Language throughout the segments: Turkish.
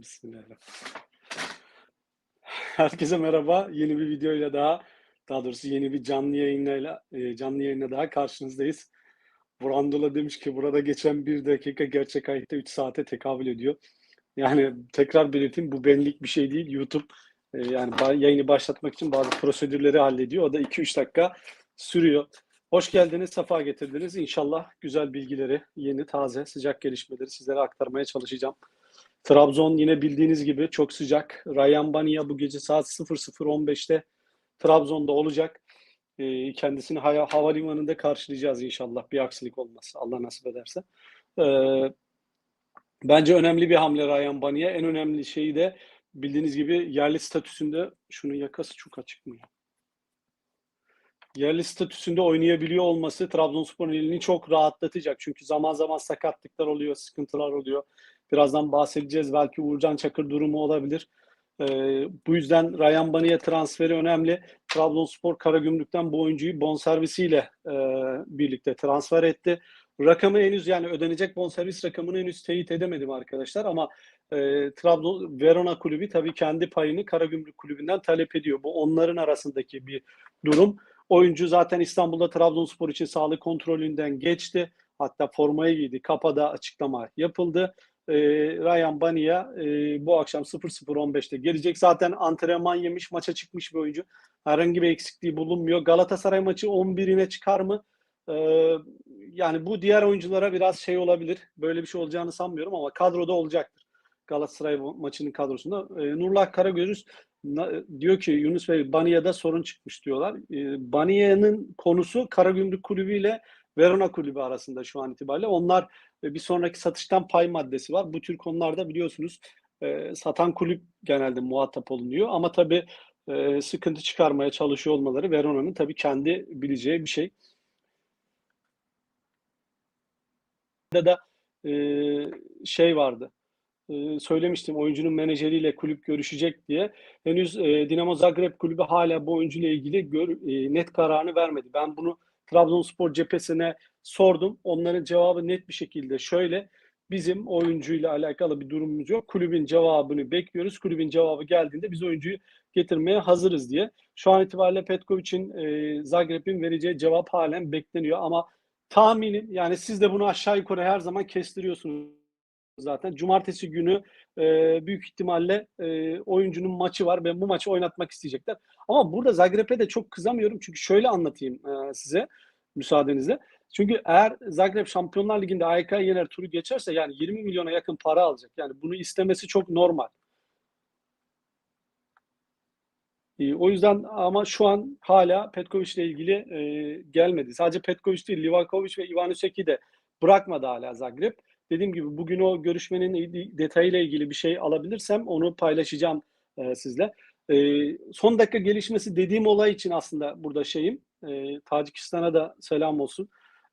Bismillahirrahmanirrahim. Herkese merhaba. Yeni bir videoyla daha, daha doğrusu yeni bir canlı e, canlı yayınla daha karşınızdayız. Brandula demiş ki burada geçen bir dakika gerçek hayatta 3 saate tekabül ediyor. Yani tekrar belirteyim bu benlik bir şey değil. YouTube e, yani yayını başlatmak için bazı prosedürleri hallediyor. O da 2-3 dakika sürüyor. Hoş geldiniz, sefa getirdiniz. İnşallah güzel bilgileri, yeni, taze, sıcak gelişmeleri sizlere aktarmaya çalışacağım. Trabzon yine bildiğiniz gibi çok sıcak. Ryan Bania bu gece saat 00.15'te Trabzon'da olacak. Ee, kendisini hava, havalimanında karşılayacağız inşallah. Bir aksilik olmaz. Allah nasip ederse. Ee, bence önemli bir hamle Ryan Bania. En önemli şeyi de bildiğiniz gibi yerli statüsünde şunun yakası çok açık mı? Yerli statüsünde oynayabiliyor olması Trabzonspor'un elini çok rahatlatacak. Çünkü zaman zaman sakatlıklar oluyor, sıkıntılar oluyor. Birazdan bahsedeceğiz. Belki Uğurcan Çakır durumu olabilir. Ee, bu yüzden Ryan Bani'ye transferi önemli. Trabzonspor Karagümrük'ten bu oyuncuyu bonservisiyle e, birlikte transfer etti. Rakamı henüz yani ödenecek bonservis rakamını henüz teyit edemedim arkadaşlar ama e, Trabzon Verona kulübü tabii kendi payını Karagümrük kulübünden talep ediyor. Bu onların arasındaki bir durum. Oyuncu zaten İstanbul'da Trabzonspor için sağlık kontrolünden geçti. Hatta formayı giydi. Kapa'da açıklama yapıldı e, Ryan Bania e, bu akşam 00.15'te gelecek. Zaten antrenman yemiş, maça çıkmış bir oyuncu. Herhangi bir eksikliği bulunmuyor. Galatasaray maçı 11'ine çıkar mı? E, yani bu diğer oyunculara biraz şey olabilir. Böyle bir şey olacağını sanmıyorum ama kadroda olacaktır. Galatasaray maçının kadrosunda. E, Nurullah Karagöz diyor ki Yunus Bey Bania'da sorun çıkmış diyorlar. E, Bania'nın konusu Karagümrük Kulübü ile Verona Kulübü arasında şu an itibariyle. Onlar bir sonraki satıştan pay maddesi var. Bu tür konularda biliyorsunuz e, satan kulüp genelde muhatap olunuyor. Ama tabii e, sıkıntı çıkarmaya çalışıyor olmaları Verona'nın tabii kendi bileceği bir şey. da e, şey vardı. Söylemiştim oyuncunun menajeriyle kulüp görüşecek diye. Henüz Dinamo Zagreb kulübü hala bu oyuncuyla ilgili net kararını vermedi. Ben bunu Trabzonspor cephesine sordum. Onların cevabı net bir şekilde şöyle. Bizim oyuncuyla alakalı bir durumumuz yok. Kulübün cevabını bekliyoruz. Kulübün cevabı geldiğinde biz oyuncuyu getirmeye hazırız diye. Şu an itibariyle Petkovic'in e, Zagreb'in vereceği cevap halen bekleniyor ama tahminim yani siz de bunu aşağı yukarı her zaman kestiriyorsunuz zaten. Cumartesi günü e, büyük ihtimalle e, oyuncunun maçı var ve bu maçı oynatmak isteyecekler. Ama burada Zagreb'e de çok kızamıyorum çünkü şöyle anlatayım e, size müsaadenizle. Çünkü eğer Zagreb Şampiyonlar Ligi'nde AYK yener turu geçerse yani 20 milyona yakın para alacak. Yani bunu istemesi çok normal. E, o yüzden ama şu an hala Petkovic ile ilgili e, gelmedi. Sadece Petkovic değil, Livakovic ve Ivan Üseki de bırakmadı hala Zagreb. Dediğim gibi bugün o görüşmenin detayıyla ilgili bir şey alabilirsem onu paylaşacağım e, sizle. E, son dakika gelişmesi dediğim olay için aslında burada şeyim. E, Tacikistan'a da selam olsun.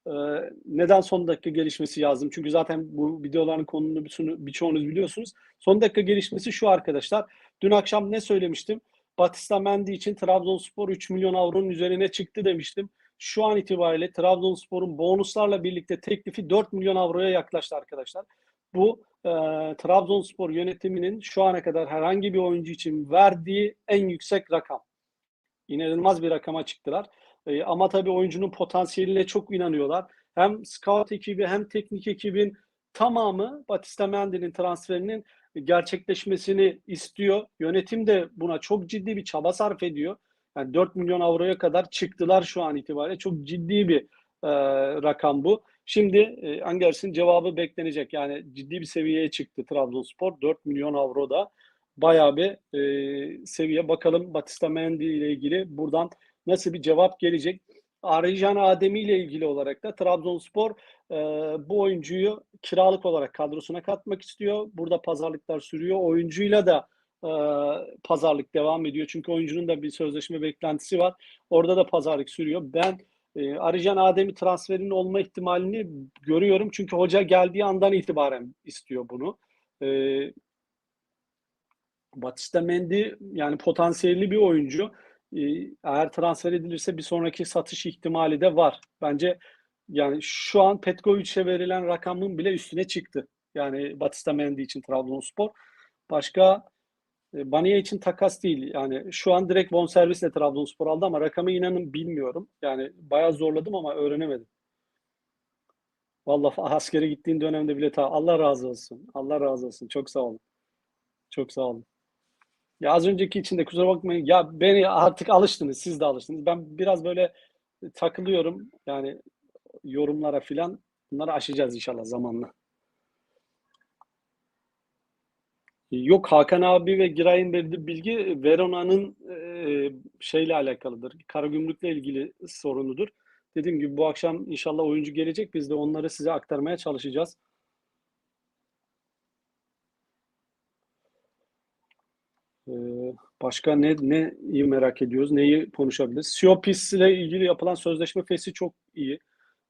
E, neden son dakika gelişmesi yazdım? Çünkü zaten bu videoların konunu birçoğunuz biliyorsunuz. Son dakika gelişmesi şu arkadaşlar. Dün akşam ne söylemiştim? Batista Mendy için Trabzonspor 3 milyon avronun üzerine çıktı demiştim. Şu an itibariyle Trabzonspor'un bonuslarla birlikte teklifi 4 milyon avroya yaklaştı arkadaşlar. Bu e, Trabzonspor yönetiminin şu ana kadar herhangi bir oyuncu için verdiği en yüksek rakam. İnanılmaz bir rakama çıktılar. E, ama tabii oyuncunun potansiyeline çok inanıyorlar. Hem scout ekibi hem teknik ekibin tamamı Batista Mendy'nin transferinin gerçekleşmesini istiyor. Yönetim de buna çok ciddi bir çaba sarf ediyor. Yani 4 milyon avroya kadar çıktılar şu an itibariyle. Çok ciddi bir e, rakam bu. Şimdi e, Angers'in cevabı beklenecek. Yani ciddi bir seviyeye çıktı Trabzonspor. 4 milyon avro da bayağı bir e, seviye. Bakalım Batista Mendy ile ilgili buradan nasıl bir cevap gelecek. Araycan Ademi ile ilgili olarak da Trabzonspor e, bu oyuncuyu kiralık olarak kadrosuna katmak istiyor. Burada pazarlıklar sürüyor. Oyuncuyla da e, pazarlık devam ediyor. Çünkü oyuncunun da bir sözleşme beklentisi var. Orada da pazarlık sürüyor. Ben e, Arıcan Ademi transferinin olma ihtimalini görüyorum. Çünkü hoca geldiği andan itibaren istiyor bunu. E, Batista Mendy yani potansiyelli bir oyuncu. E, eğer transfer edilirse bir sonraki satış ihtimali de var. Bence yani şu an Petkovic'e verilen rakamın bile üstüne çıktı. Yani Batista Mendy için Trabzonspor. Başka e, Baniye için takas değil. Yani şu an direkt bonservisle Trabzonspor aldı ama rakamı inanın bilmiyorum. Yani bayağı zorladım ama öğrenemedim. Vallahi askere gittiğin dönemde bile ta Allah razı olsun. Allah razı olsun. Çok sağ olun. Çok sağ olun. Ya az önceki için de kusura bakmayın. Ya beni artık alıştınız. Siz de alıştınız. Ben biraz böyle takılıyorum. Yani yorumlara filan. Bunları aşacağız inşallah zamanla. Yok Hakan abi ve Giray'ın verdiği bilgi Verona'nın e, şeyle alakalıdır. Karagümrük'le ilgili sorunudur. Dediğim gibi bu akşam inşallah oyuncu gelecek. Biz de onları size aktarmaya çalışacağız. Ee, başka ne ne iyi merak ediyoruz? Neyi konuşabiliriz? Siopis ile ilgili yapılan sözleşme fesi çok iyi.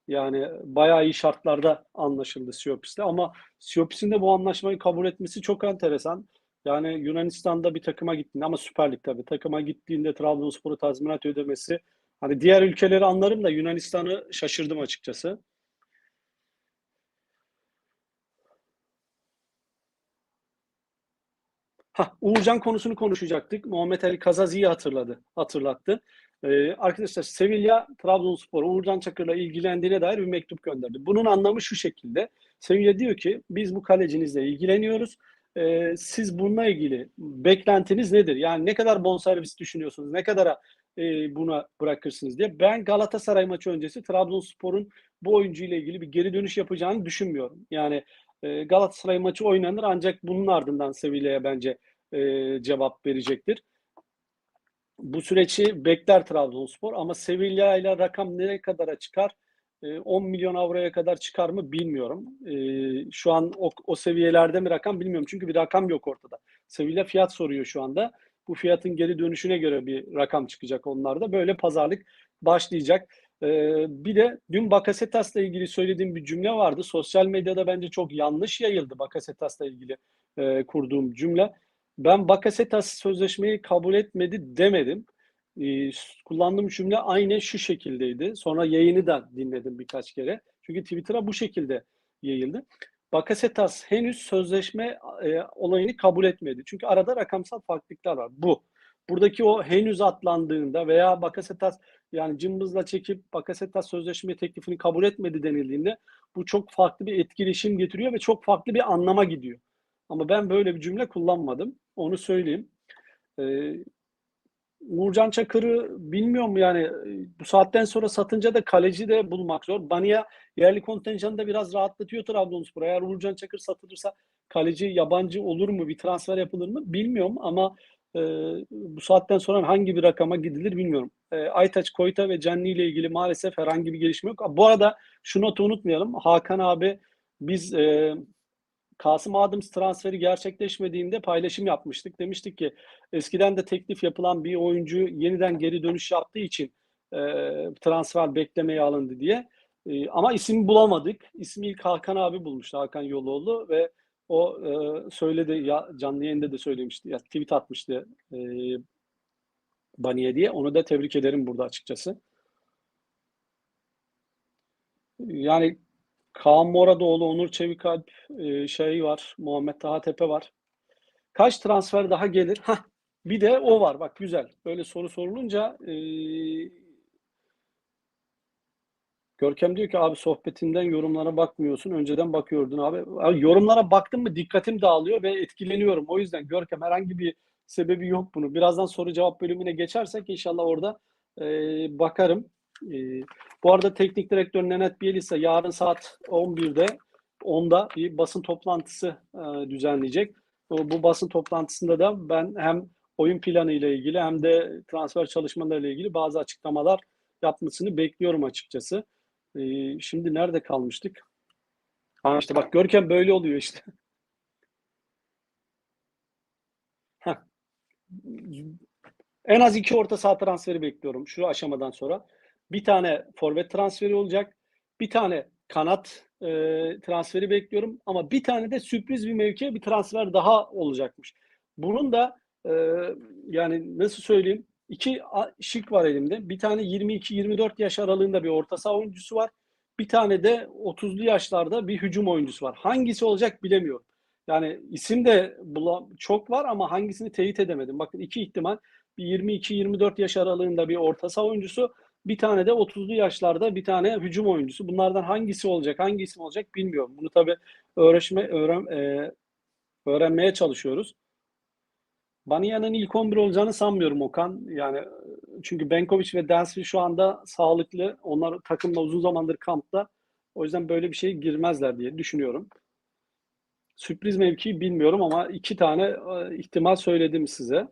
Yani bayağı iyi şartlarda anlaşıldı Siopis'le ama Siopis'in de bu anlaşmayı kabul etmesi çok enteresan. Yani Yunanistan'da bir takıma gittiğinde ama Süper Lig tabii takıma gittiğinde Trabzonspor'u tazminat ödemesi hani diğer ülkeleri anlarım da Yunanistan'ı şaşırdım açıkçası. Ha, Uğurcan konusunu konuşacaktık. Muhammed Ali Kazazi'yi hatırladı, hatırlattı. Ee, arkadaşlar Sevilla Trabzonspor Uğurcan Çakır'la ilgilendiğine dair bir mektup gönderdi. Bunun anlamı şu şekilde. Sevilla diyor ki biz bu kalecinizle ilgileniyoruz. Ee, siz bununla ilgili beklentiniz nedir? Yani ne kadar bonservis düşünüyorsunuz? Ne kadara e, buna bırakırsınız diye. Ben Galatasaray maçı öncesi Trabzonspor'un bu oyuncu ile ilgili bir geri dönüş yapacağını düşünmüyorum. Yani e, Galatasaray maçı oynanır ancak bunun ardından Sevilla'ya bence e, cevap verecektir. Bu süreci bekler Trabzonspor ama Sevilla ile rakam nereye kadar çıkar? 10 milyon avroya kadar çıkar mı bilmiyorum. Şu an o, o seviyelerde mi rakam bilmiyorum. Çünkü bir rakam yok ortada. Sevilla fiyat soruyor şu anda. Bu fiyatın geri dönüşüne göre bir rakam çıkacak onlarda. Böyle pazarlık başlayacak. Bir de dün Bakasetas'la ilgili söylediğim bir cümle vardı. Sosyal medyada bence çok yanlış yayıldı Bakasetas'la ilgili kurduğum cümle. Ben Bakasetas sözleşmeyi kabul etmedi demedim. Ee, kullandığım cümle aynı şu şekildeydi. Sonra yayını da dinledim birkaç kere. Çünkü Twitter'a bu şekilde yayıldı. Bakasetas henüz sözleşme e, olayını kabul etmedi. Çünkü arada rakamsal farklılıklar var. Bu. Buradaki o henüz atlandığında veya Bakasetas yani cımbızla çekip Bakasetas sözleşme teklifini kabul etmedi denildiğinde bu çok farklı bir etkileşim getiriyor ve çok farklı bir anlama gidiyor. Ama ben böyle bir cümle kullanmadım. Onu söyleyeyim. Ee, Uğurcan Çakır'ı bilmiyorum yani bu saatten sonra satınca da kaleci de bulmak zor. Baniya yerli kontenjanı da biraz rahatlatıyor Trabzonspor. Eğer Uğurcan Çakır satılırsa kaleci yabancı olur mu? Bir transfer yapılır mı? Bilmiyorum ama e, bu saatten sonra hangi bir rakama gidilir bilmiyorum. E, Aytaç, Koyta ve Canli ile ilgili maalesef herhangi bir gelişme yok. Bu arada şu notu unutmayalım. Hakan abi biz e, Kasım Adams transferi gerçekleşmediğinde paylaşım yapmıştık. Demiştik ki eskiden de teklif yapılan bir oyuncu yeniden geri dönüş yaptığı için e, transfer beklemeye alındı diye. E, ama isim bulamadık. İsmi ilk Hakan abi bulmuştu. Hakan Yoloğlu ve o e, söyledi ya canlı yayında da söylemişti. Ya tweet atmıştı e, Baniye diye. Onu da tebrik ederim burada açıkçası. Yani Kaan Moradoğlu, Onur Çevikalp e, şey var. Muhammed Taha Tepe var. Kaç transfer daha gelir? Hah, bir de o var. Bak güzel. Böyle soru sorulunca e, Görkem diyor ki abi sohbetinden yorumlara bakmıyorsun. Önceden bakıyordun abi. abi. Yorumlara baktım mı dikkatim dağılıyor ve etkileniyorum. O yüzden Görkem herhangi bir sebebi yok bunu. Birazdan soru cevap bölümüne geçersek inşallah orada e, bakarım. E, bu arada teknik direktör Nenet Bielitsa yarın saat 11'de 10'da bir basın toplantısı e, düzenleyecek. Bu, basın toplantısında da ben hem oyun planı ile ilgili hem de transfer çalışmaları ile ilgili bazı açıklamalar yapmasını bekliyorum açıkçası. E, şimdi nerede kalmıştık? Ha işte bak Görkem böyle oluyor işte. en az iki orta saha transferi bekliyorum şu aşamadan sonra. Bir tane forvet transferi olacak. Bir tane kanat e, transferi bekliyorum. Ama bir tane de sürpriz bir mevkiye bir transfer daha olacakmış. Bunun da e, yani nasıl söyleyeyim iki şık var elimde. Bir tane 22-24 yaş aralığında bir orta saha oyuncusu var. Bir tane de 30'lu yaşlarda bir hücum oyuncusu var. Hangisi olacak bilemiyorum. Yani isim de çok var ama hangisini teyit edemedim. Bakın iki ihtimal. Bir 22-24 yaş aralığında bir orta saha oyuncusu, bir tane de 30'lu yaşlarda bir tane hücum oyuncusu. Bunlardan hangisi olacak, hangi isim olacak bilmiyorum. Bunu tabii öğreşme, öğren, e, öğrenmeye çalışıyoruz. Bania'nın ilk 11 olacağını sanmıyorum Okan. Yani çünkü Benkovic ve Dansville şu anda sağlıklı. Onlar takımla uzun zamandır kampta. O yüzden böyle bir şeye girmezler diye düşünüyorum. Sürpriz mevkii bilmiyorum ama iki tane e, ihtimal söyledim size.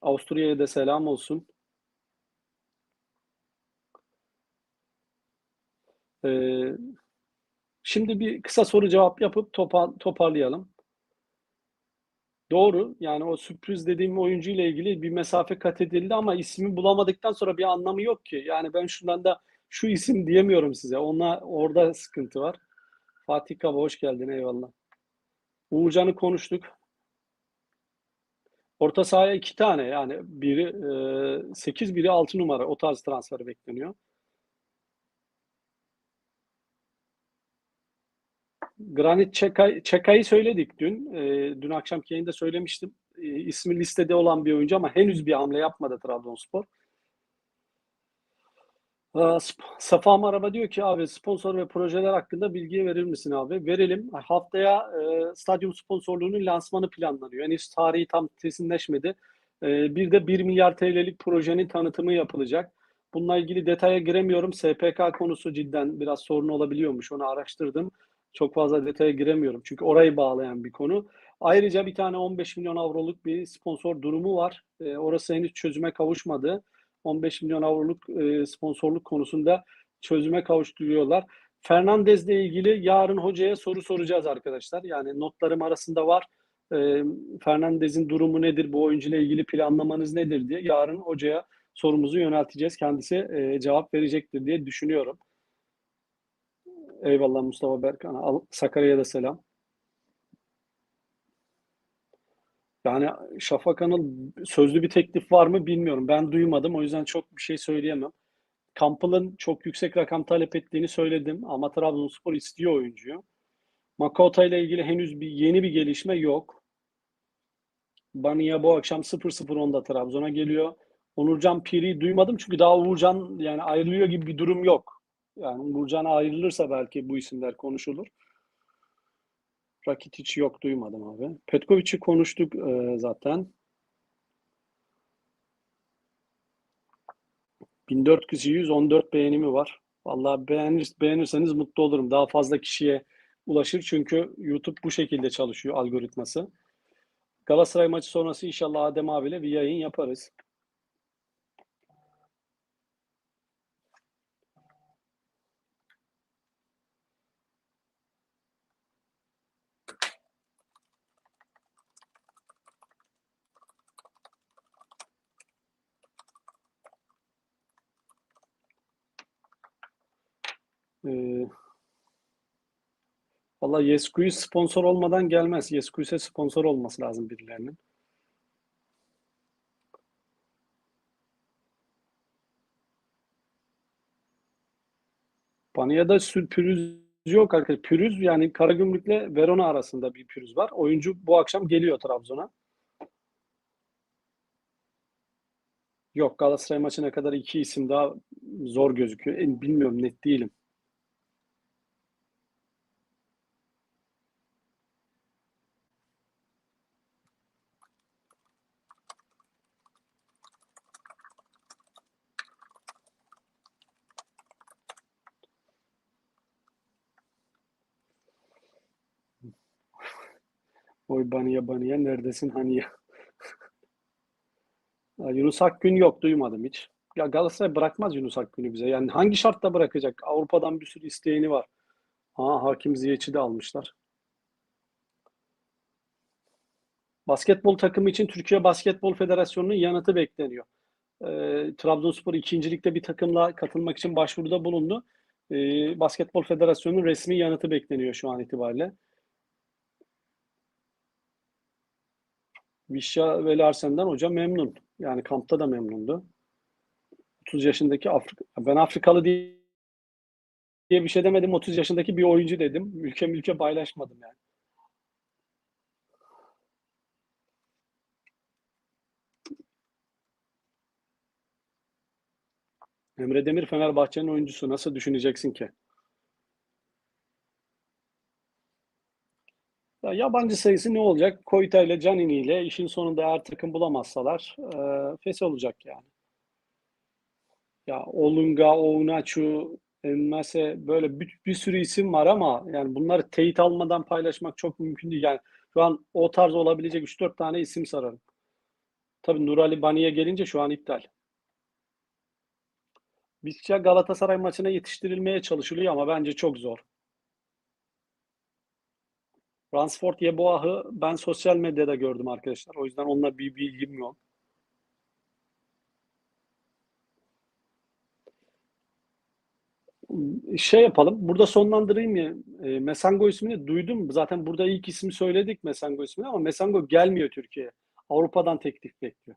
Avusturya'ya da selam olsun. Ee, şimdi bir kısa soru cevap yapıp topa, toparlayalım. Doğru. Yani o sürpriz dediğim oyuncu ile ilgili bir mesafe kat edildi ama ismi bulamadıktan sonra bir anlamı yok ki. Yani ben şundan da şu isim diyemiyorum size. Ona orada sıkıntı var. Fatih Kaba hoş geldin eyvallah. Uğurcan'ı konuştuk. Orta sahaya iki tane yani biri e, 8 biri 6 numara o tarz transfer bekleniyor. Granit Çekay, Çekay'ı söyledik dün. E, dün akşamki yayında söylemiştim. E, ismi listede olan bir oyuncu ama henüz bir hamle yapmadı Trabzonspor. E, Safa Maraba diyor ki abi sponsor ve projeler hakkında bilgi verir misin abi? Verelim. Haftaya e, stadyum sponsorluğunun lansmanı planlanıyor. Henüz tarihi tam kesinleşmedi. E, bir de 1 milyar TL'lik projenin tanıtımı yapılacak. Bununla ilgili detaya giremiyorum. SPK konusu cidden biraz sorun olabiliyormuş. Onu araştırdım. Çok fazla detaya giremiyorum. Çünkü orayı bağlayan bir konu. Ayrıca bir tane 15 milyon avroluk bir sponsor durumu var. E, orası henüz çözüme kavuşmadı. 15 milyon avroluk e, sponsorluk konusunda çözüme kavuşturuyorlar. Fernandez'le ilgili yarın hocaya soru soracağız arkadaşlar. Yani notlarım arasında var. E, Fernandez'in durumu nedir? Bu oyuncuyla ilgili planlamanız nedir diye yarın hocaya sorumuzu yönelteceğiz. Kendisi e, cevap verecektir diye düşünüyorum. Eyvallah Mustafa Berkan. Sakarya'ya da selam. Yani Şafak Anıl sözlü bir teklif var mı bilmiyorum. Ben duymadım. O yüzden çok bir şey söyleyemem. Kampıl'ın çok yüksek rakam talep ettiğini söyledim ama Trabzonspor istiyor oyuncuyu. Makota ile ilgili henüz bir yeni bir gelişme yok. Bania bu akşam 0-0-10'da Trabzon'a geliyor. Onurcan Piri duymadım çünkü daha Uğurcan yani ayrılıyor gibi bir durum yok. Yani Uğurcan ayrılırsa belki bu isimler konuşulur. Rakitic yok duymadım abi. Petkovic'i konuştuk e, zaten. 1414 beğenimi var. Vallahi beğenir, beğenirseniz mutlu olurum. Daha fazla kişiye ulaşır çünkü YouTube bu şekilde çalışıyor algoritması. Galatasaray maçı sonrası inşallah Adem abiyle bir yayın yaparız. Ee, Valla Yeskuyu sponsor olmadan gelmez. Yeskuyus'e sponsor olması lazım birilerinin. Banya'da pürüz yok arkadaşlar. Pürüz yani Karagümrük'le Verona arasında bir pürüz var. Oyuncu bu akşam geliyor Trabzon'a. Yok Galatasaray maçına kadar iki isim daha zor gözüküyor. Bilmiyorum net değilim. Oy Baniye Baniye neredesin hani ya? Yunus Akgün yok duymadım hiç. Ya Galatasaray bırakmaz Yunus Akgün'ü bize. Yani hangi şartta bırakacak? Avrupa'dan bir sürü isteğini var. Ha Hakim Ziyech'i de almışlar. Basketbol takımı için Türkiye Basketbol Federasyonu'nun yanıtı bekleniyor. E, Trabzonspor ikincilikte bir takımla katılmak için başvuruda bulundu. E, Basketbol Federasyonu'nun resmi yanıtı bekleniyor şu an itibariyle. Vişya ve Larsen'den hoca memnun. Yani kampta da memnundu. 30 yaşındaki Afrika ben Afrikalı diye bir şey demedim. 30 yaşındaki bir oyuncu dedim. Ülke ülke paylaşmadım yani. Emre Demir Fenerbahçe'nin oyuncusu. Nasıl düşüneceksin ki? Ya yabancı sayısı ne olacak? Koyta ile Canini ile işin sonunda eğer takım bulamazsalar e, fes olacak yani. Ya Olunga, Ounachu, Enmese böyle bir, bir sürü isim var ama yani bunları teyit almadan paylaşmak çok mümkün değil. Yani şu an o tarz olabilecek 3-4 tane isim sararım. Tabii Nurali Bani'ye gelince şu an iptal. Bizce Galatasaray maçına yetiştirilmeye çalışılıyor ama bence çok zor. Ransford Yeboah'ı ben sosyal medyada gördüm arkadaşlar. O yüzden onunla bir bilgim yok. Şey yapalım. Burada sonlandırayım ya. E, Mesango ismini duydum. Zaten burada ilk ismi söyledik Mesango ismini ama Mesango gelmiyor Türkiye'ye. Avrupa'dan teklif bekliyor.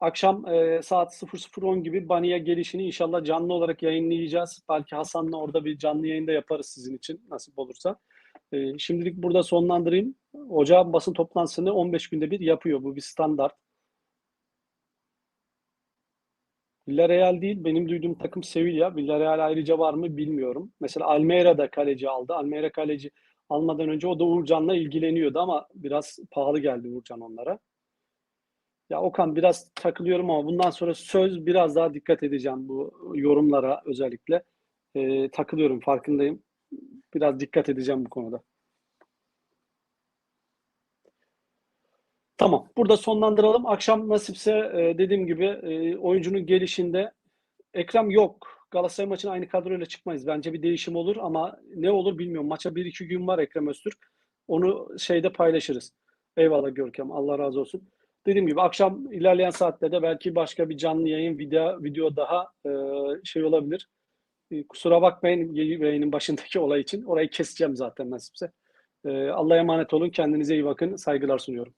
Akşam e, saat 00.10 gibi Bani'ye gelişini inşallah canlı olarak yayınlayacağız. Belki Hasan'la orada bir canlı yayında yaparız sizin için nasip olursa. E, şimdilik burada sonlandırayım. Ocağın basın toplantısını 15 günde bir yapıyor. Bu bir standart. Villarreal değil, benim duyduğum takım Sevilla. Villarreal ayrıca var mı bilmiyorum. Mesela Almeida da kaleci aldı. Almeida kaleci almadan önce o da Uğurcan'la ilgileniyordu ama biraz pahalı geldi Uğurcan onlara. Ya Okan biraz takılıyorum ama bundan sonra söz biraz daha dikkat edeceğim bu yorumlara özellikle. Ee, takılıyorum farkındayım. Biraz dikkat edeceğim bu konuda. Tamam. Burada sonlandıralım. Akşam nasipse e, dediğim gibi e, oyuncunun gelişinde Ekrem yok. Galatasaray maçına aynı kadroyla çıkmayız. Bence bir değişim olur ama ne olur bilmiyorum. Maça 1-2 gün var Ekrem Öztürk. Onu şeyde paylaşırız. Eyvallah Görkem. Allah razı olsun. Dediğim gibi akşam ilerleyen saatlerde belki başka bir canlı yayın video video daha e, şey olabilir. E, kusura bakmayın yayının başındaki olay için. Orayı keseceğim zaten nasipse. E, Allah'a emanet olun. Kendinize iyi bakın. Saygılar sunuyorum.